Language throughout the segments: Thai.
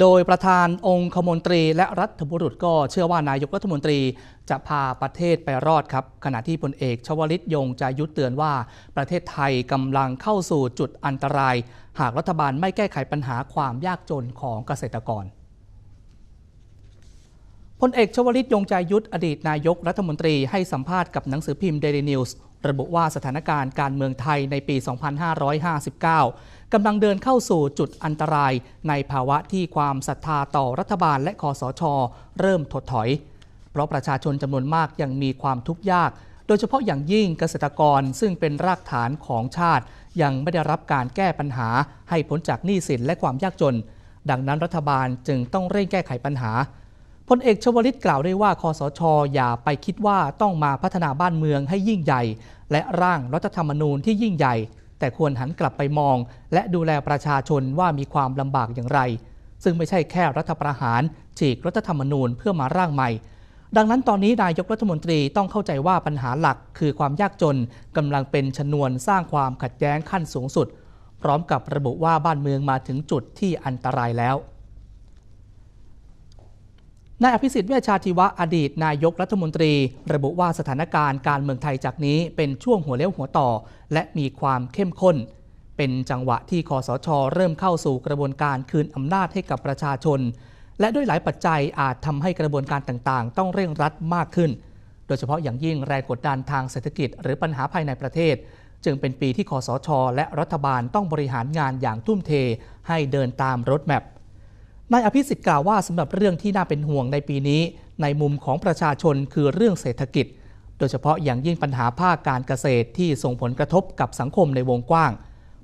โดยประธานองค์คมนตรีและรัฐบุรุษก็เชื่อว่านายกรัฐมนตรีจะพาประเทศไปรอดครับ ขณะที่พลเอกชวลิตยงใจยุตเตือนว่า ประเทศไทยกำลังเข้าสู่จุดอันตราย หากรัฐบาลไม่แก้ไขปัญหาความยากจนของเกษตรกร พลเอกชวลิตยงใจยุทธอดีตนายกรัฐมนตรีให้สัมภาษณ์กับหนังสือพิมพ์เดลินิวส์ระบุว่าสถานการณ์การเมืองไทยในปี 2559 กำลังเดินเข้าสู่จุดอันตราย ในภาวะที่ความศรัทธาต่อรัฐบาลและคอสช เริ่มถดถอย เพราะประชาชนจำนวนมากยังมีความทุกข์ยาก โดยเฉพาะอย่างยิ่งเกษตรกรซึ่งเป็นรากฐานของชาติ ยังไม่ได้รับการแก้ปัญหา ให้พ้นจากหนี้สินและความยากจน ดังนั้นรัฐบาลจึงต้องเร่งแก้ไขปัญหา พลเอกชวลิตกล่าวได้ว่าคอสช อย่าไปคิดว่าต้องมาพัฒนาบ้านเมืองให้ยิ่งใหญ่ และร่างรัฐธรรมนูญที่ยิ่งใหญ่ แต่ควรหันกลับไปมอง และดูแลประชาชนว่ามีความลำบากอย่างไร ซึ่งไม่ใช่แค่รัฐประหาร ฉีกรัฐธรรมนูญเพื่อมาร่างใหม่ ดังนั้นตอนนี้นายกรัฐมนตรีต้องเข้าใจว่าปัญหาหลักคือความยากจนกำลังเป็นชนวนสร้างความขัดแย้งขั้นสูงสุด พร้อมกับระบุว่าบ้านเมืองมาถึงจุดที่อันตรายแล้ว นายอภิสิทธิ์เวชชาชีวะอดีตนายกรัฐมนตรี ระบุว่าสถานการณ์การเมืองไทยจากนี้เป็นช่วงหัวเลี้ยวหัวต่อ และมีความเข้มข้น เป็นจังหวะที่คอสช เริ่มเข้าสู่กระบวนการคืนอำนาจให้กับประชาชน และด้วยหลายปัจจัยอาจทำให้กระบวนการต่างๆ ต้องเร่งรัดมากขึ้น โดยเฉพาะอย่างยิ่งแรงกดดันทางเศรษฐกิจ หรือปัญหาภายในประเทศ จึงเป็นปีที่คอสช และรัฐบาลต้องบริหารงานอย่างทุ่มเท ให้เดินตามรถแมพ นายอภิสิทธิ์กล่าวว่าสำหรับเรื่องที่น่าเป็นห่วงในปีนี้ ในมุมของประชาชนคือเรื่องเศรษฐกิจ โดยเฉพาะอย่างยิ่งปัญหาภาคการเกษตรที่ส่งผลกระทบกับสังคมในวงกว้าง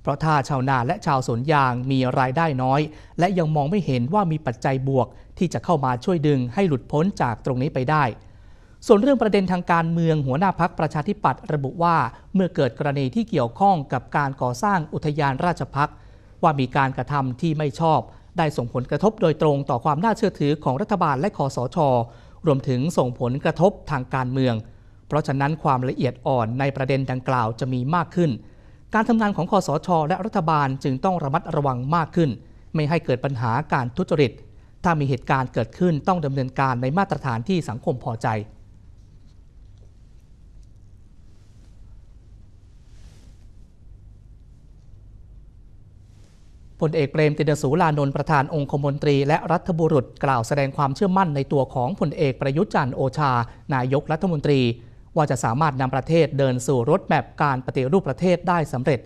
เพราะถ้าชาวนาและชาวสวนยางมีรายได้น้อย และยังมองไม่เห็นว่ามีปัจจัยบวก ที่จะเข้ามาช่วยดึงให้หลุดพ้นจากตรงนี้ไปได้ ส่วนเรื่องประเด็นทางการเมืองหัวหน้าพักประชาธิปัตย์ระบุว่า เมื่อเกิดกรณีที่เกี่ยวข้องกับการก่อสร้างอุทยานราชพักว่ามีการกระทำที่ไม่ชอบ ได้ส่งผลกระทบโดยตรงต่อความน่าเชื่อถือของรัฐบาลและคอสช รวมถึงส่งผลกระทบทางการเมือง เพราะฉะนั้นความละเอียดอ่อนในประเด็นดังกล่าวจะมีมากขึ้น การทำงานของคอสช และรัฐบาลจึงต้องระมัดระวังมากขึ้น ไม่ให้เกิดปัญหาการทุจริต ถ้ามีเหตุการณ์เกิดขึ้นต้องดำเนินการในมาตรฐานที่สังคมพอใจ พลเอกเปรมตินสูลานนท์ประธานองคมนตรี และรัฐบุรุษกล่าวแสดงความเชื่อมั่นในตัวของพลเอกประยุทธ์จันทร์โอชา นายกรัฐมนตรี ว่าจะสามารถนำประเทศเดินสู่รถแมพการปฏิรูปประเทศได้สำเร็จ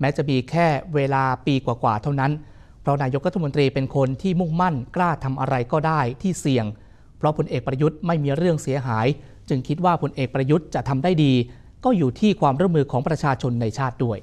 แม้จะมีแค่เวลาปีกว่าๆเท่านั้น เพราะนายกรัฐมนตรีเป็นคนที่มุ่งมั่นกล้าทำอะไรก็ได้ที่เสี่ยง เพราะพลเอกประยุทธ์ไม่มีเรื่องเสียหาย จึงคิดว่าพลเอกประยุทธ์จะทำได้ดี ก็อยู่ที่ความร่วมมือของประชาชนในชาติด้วย